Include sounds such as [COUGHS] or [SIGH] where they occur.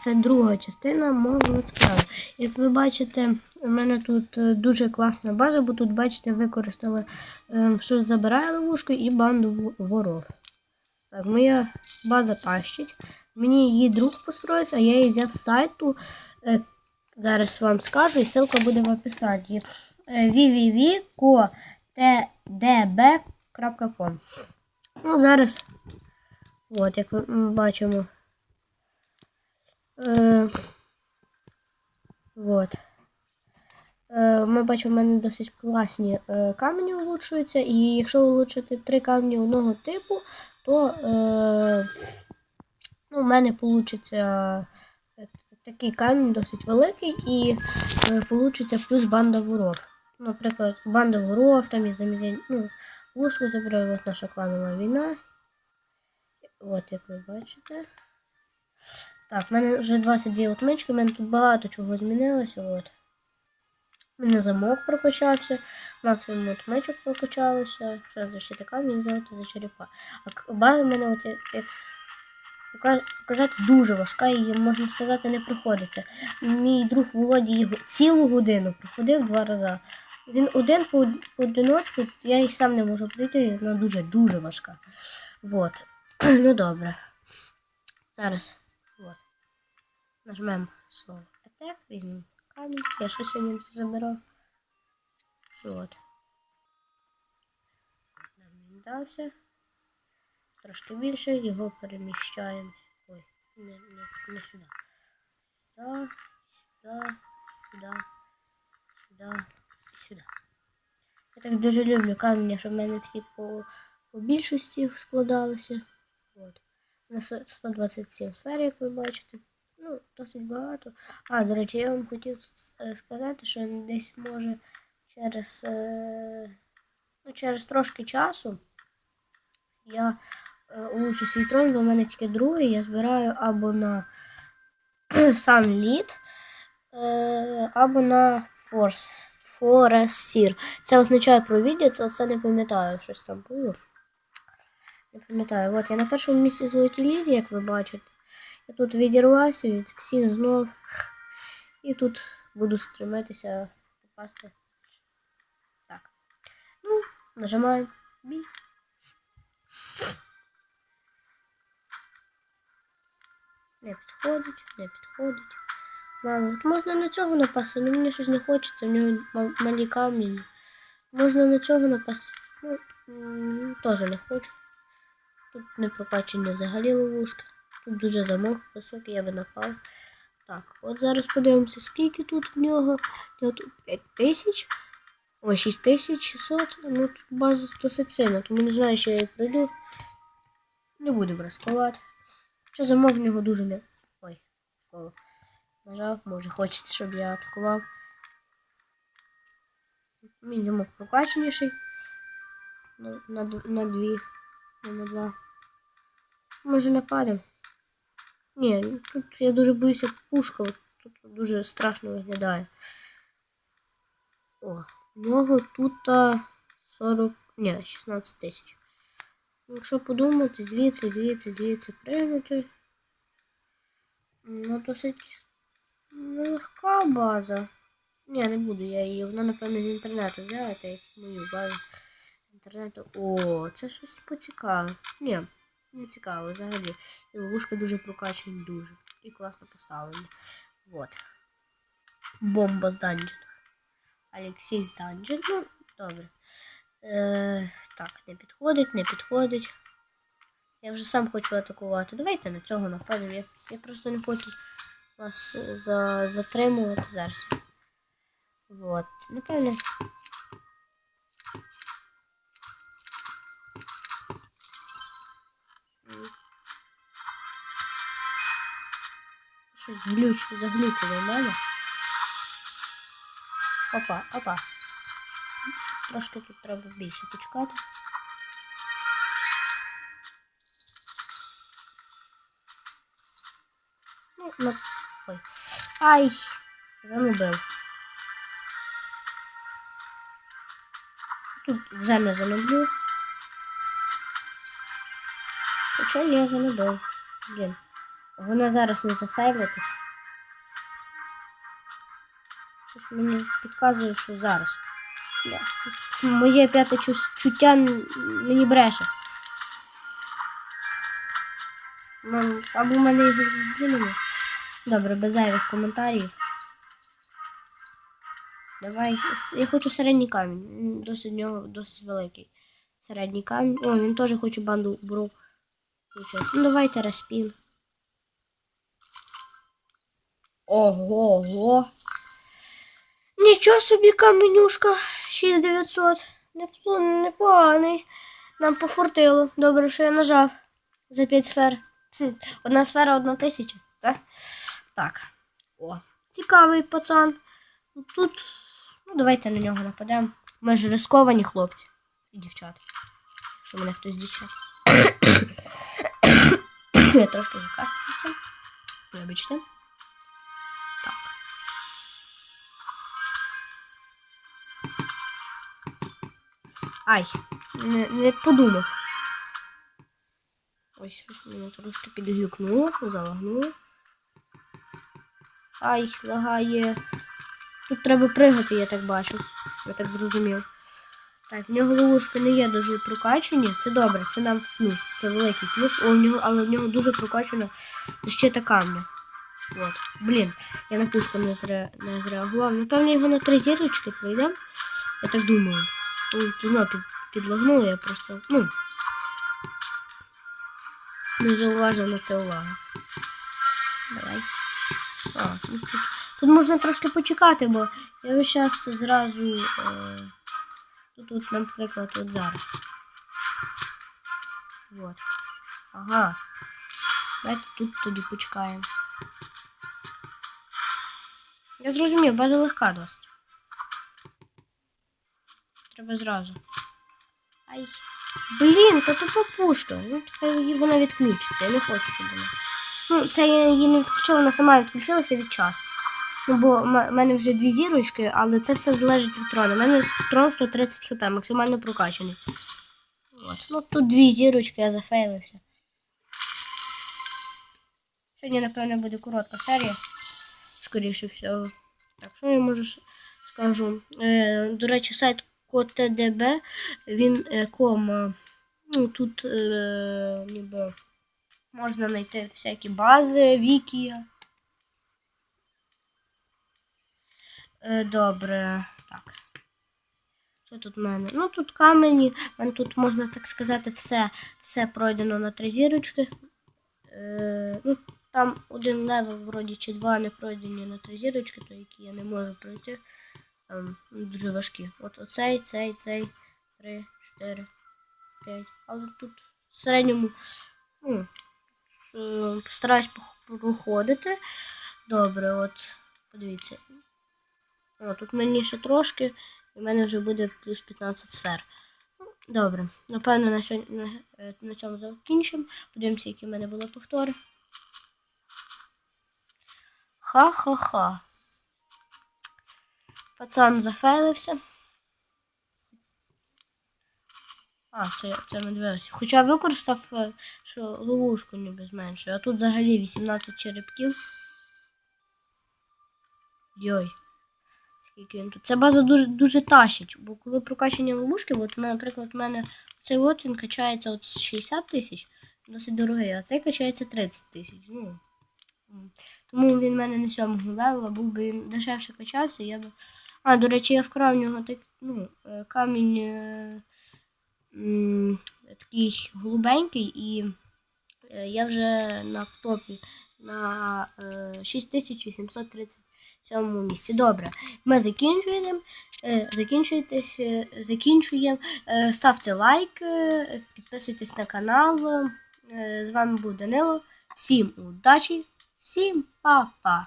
Це друга частина мого летсплею. Як ви бачите, у мене тут е, дуже класна база, бо тут, бачите, використали, е, що забирає ловушку і банду воров. Так, моя база тащить. Мені її друг построїть, а я її взяв з сайту. Е, Зараз вам скажу, і ссылка буде в описанні. Е, www.kotdb.com Ну, зараз, от, як ми бачимо. Е, вот. Е, ми бачимо, в мене досить класні е, камені улучшуються, і якщо улучшити три камені одного типу, то е, ну, в мене вийде такий камінь досить великий, і е, плюс банда воров. Наприклад, банда воров, там є замінень, ну, ложку забираю, от наша кланова війна. От, як ви бачите. Так, в мене вже 22 отмички, в мене тут багато чого змінилося. От. У мене замок прокачався, максимум отмичок прокачалося, ще защита камінь золото за черепа. А база в мене от як, показати дуже важка, її, можна сказати, не проходиться. Мій друг Володя його цілу годину проходив два рази. Він один по одиночку, я і сам не можу пройти, вона дуже-дуже важка. Вот. [CLEARS THROAT] Ну добре. Зараз. Вот. Нажмемо слово Attack, візьмемо камінь. Я сьогодні не забирав. Вот. Нам він дався. Трошки більше, його переміщаємо. Ой, не, не, не сюди. Сюди, сюди, сюди, сюди і сюди. Я так дуже люблю каміння, щоб в мене всі по, по більшості складалися. На 127 сфер, як ви бачите. Ну, досить багато. А, до речі, я вам хотів е, сказати, що десь може через, е, ну, через трошки часу я е, улучшу свій трон, бо в мене тільки другий, я збираю або на [CLEARS THROAT] Sunlit, е, або на Force. Forest Це означає провідець, це не пам'ятаю, щось там було. Не пам'ятаю. От я на першому місці золотій лізі, як ви бачите. Я тут відірвався від всіх знов. І тут буду стремитися попасти. Так. Ну, нажимаємо бій. Не підходить, не підходить. Мама, от можна на цього напасти, але мені щось не хочеться, в нього малі камні. Можна на цього напасти. Ну, теж не хочу. Тут не прокачені взагалі ловушки. Тут дуже замок високий, я би напав. Так, от зараз подивимося, скільки тут в нього. У тут 5000. Ой, 6600. Ну тут база досить сильна, тому не знаю, що я її пройду. Не будемо ризикувати. Що замок в нього дуже не. Ой, коло. Нажав, може хочеться, щоб я атакував. Мій замок прокаченіший. На, на, на дві, не на два. Може нападемо? Ні, тут я дуже боюся пушка, тут дуже страшно виглядає. О, у нього тут 40, ні, 16 тисяч. Якщо подумати, звідси, звідси, звідси пригнути. Ну, досить легка база. Ні, не буду я її. Вона, напевно, з інтернету взяла, та як мою базу інтернету. О, це щось поцікаве. Ні, не цікаво взагалі. І ловушка дуже прокачані, дуже. І класно поставлені. Вот. Бомба з данжен. Алексій з данжен. Ну, добре. Е, так, не підходить, не підходить. Я вже сам хочу атакувати. Давайте на цього нападемо. Я, я просто не хочу вас е, за, затримувати зараз. Вот. Напевно. Щось глюч, заглючило в мене. Опа, опа. Трошки тут треба більше почекати. Ну, на... Ой. Ай! Занубив. Тут вже не занубив. Хоча я занубив. Блін. Вона зараз не зафейлитись. Щось мені підказує, що зараз. Моє п'яте чуття мені бреше. Або в мене його взагалі Добре, без зайвих коментарів. Давай. Я хочу середній камінь. Досить нього досить великий. Середній камінь. О, він теж хоче банду бру. Ну давайте розпін. Ого, ого. Нічого собі каменюшка 6900. Непоганий. Нам пофортило. Добре, що я нажав за 5 сфер. Одна сфера, одна тисяча. Так? Так. О. Цікавий пацан. Ну, Тут. Ну, давайте на нього нападемо. Ми ж рисковані хлопці. І дівчата. Що мене хтось дівчат. [COUGHS] Я трошки закашлявся. Вибачте. Ай, не, не подумав. Ось щось мене трошки підглюкнуло, залагнуло. Ай, лагає. Тут треба пригати, я так бачу. Я так зрозумів. Так, в нього ловушки не є дуже прокачані. Це добре, це нам плюс. Це великий плюс. О, в нього, але в нього дуже прокачана защита камня. От. Блін, я на пушку не, зре, не зреагував. Напевно, його на три зірочки пройдемо. Я так думаю. Тут знову під, я просто. Ну. Не зауважив на це увагу. Давай. А, ну тут, тут можна трошки почекати, бо я весь час зразу. Е, тут, от, наприклад, от зараз. Вот. Ага. Давайте тут тоді почекаємо. Я зрозумів, база легка досить. Треба зразу. Ай. Блін, та тут пушка. Ну, хай вона відключиться. Я не хочу, щоб вона. Ну, це я її не відключила, вона сама відключилася від часу. Ну, бо в мене вже дві зірочки, але це все залежить від трона. У мене трон 130 хп, максимально прокачаний. От. Ну тут дві зірочки, я зафейлився. Сьогодні, напевно, буде коротка серія. Скоріше всього. Так, що я можу скажу? Е, до речі, сайт KOTDB, він е, ком. е, Ну, тут е, ніби можна знайти всякі бази, віки. Е, добре. Так. Що тут в мене? Ну тут камені, мене тут можна так сказати все, все пройдено на три зірочки. Е, ну, там один левел, вроді, чи два не пройдені на три зірочки, то які я не можу пройти. Там ну, дуже важкі. От оцей, цей, цей, три, чотири, п'ять. Але тут в середньому ну, е, постараюсь проходити. Добре, от, подивіться. О, тут мені ще трошки, і в мене вже буде плюс 15 сфер. Ну, Добре, напевно, на, сьогодні, на, е, на цьому закінчимо. Подивимося, які в мене були повтори. Ха-ха-ха. Пацан зафейлився. А, це, це не дивився. Хоча використав, е, що ловушку ніби зменшує. А тут взагалі 18 черепків. Йой. Скільки він тут. Ця база дуже дуже тащить, бо коли прокачання ловушки, от, наприклад, у мене цей от він качається от з 60 тисяч, досить дорогий, а цей качається 30 тисяч. Ну, тому він в мене не сьомого левела, був би він дешевше качався, я б. А, до речі, я вкрав нього так, ну, е, камінь е, м, такий голубенький, і е, я вже на в топі на е, 6837 місці. Добре, ми закінчуємо. Е, Закінчуєтесь, е, закінчуємо. Е, Ставте лайк, е, підписуйтесь на канал. Е, З вами був Данило. Всім удачі, всім па-па!